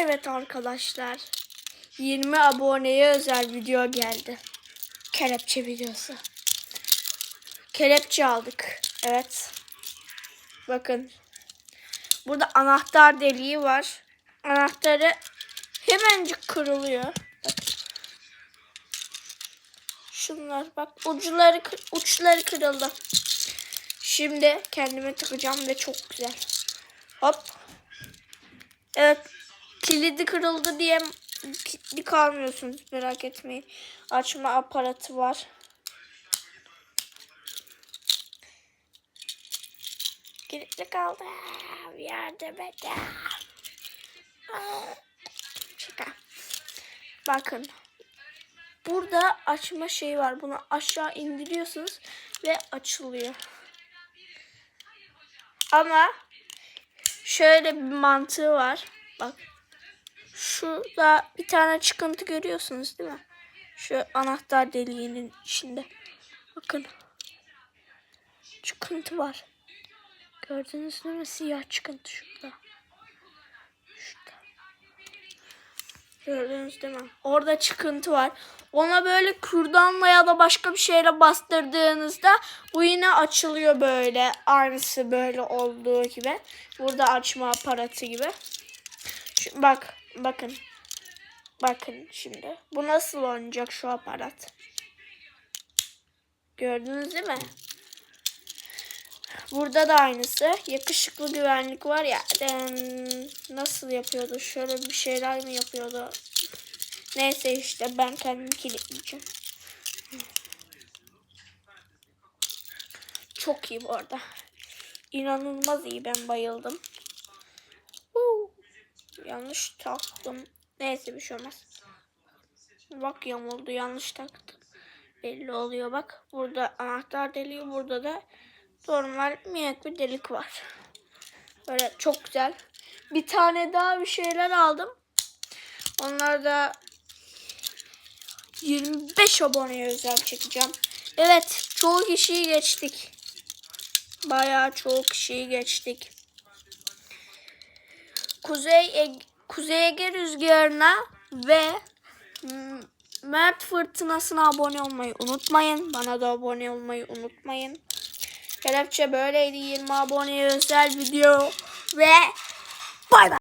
Evet arkadaşlar. 20 aboneye özel video geldi. Kelepçe videosu. Kelepçe aldık. Evet. Bakın. Burada anahtar deliği var. Anahtarı hemencik kırılıyor. Şunlar bak kır- uçları kırıldı. Şimdi kendime takacağım ve çok güzel. Hop. Evet. Kilidi kırıldı diye kilitli kalmıyorsunuz merak etmeyin. Açma aparatı var. Kilitli kaldı. Yardım. Şaka. Bakın. Burada açma şeyi var. Bunu aşağı indiriyorsunuz ve açılıyor. Ama şöyle bir mantığı var. Bak. Şurada bir tane çıkıntı görüyorsunuz değil mi? Şu anahtar deliğinin içinde. Bakın. Çıkıntı var. Gördünüz mi? Siyah çıkıntı şurada. Şurada. Gördünüz değil mi? Orada çıkıntı var. Ona böyle kürdanla ya da başka bir şeyle bastırdığınızda bu yine açılıyor böyle. Aynısı böyle olduğu gibi. Burada açma aparatı gibi. Şu, bak bakın. Bakın şimdi. Bu nasıl oynayacak şu aparat? Gördünüz değil mi? Burada da aynısı. Yakışıklı güvenlik var ya. nasıl yapıyordu? Şöyle bir şeyler mi yapıyordu? Neyse işte ben kendimi kilitleyeceğim. Çok iyi bu arada. İnanılmaz iyi ben bayıldım. Yanlış taktım. Neyse bir şey olmaz. Bak yamuldu yanlış taktım. Belli oluyor bak. Burada anahtar deliği burada da normal minik bir delik var. Böyle çok güzel. Bir tane daha bir şeyler aldım. Onlar da 25 aboneye özel çekeceğim. Evet çoğu kişiyi geçtik. Bayağı çoğu kişiyi geçtik. Kuzey Ege, Kuzey Ege rüzgarına ve Mert fırtınasına abone olmayı unutmayın. Bana da abone olmayı unutmayın. Kelepçe böyleydi 20 aboneye özel video ve bay bay.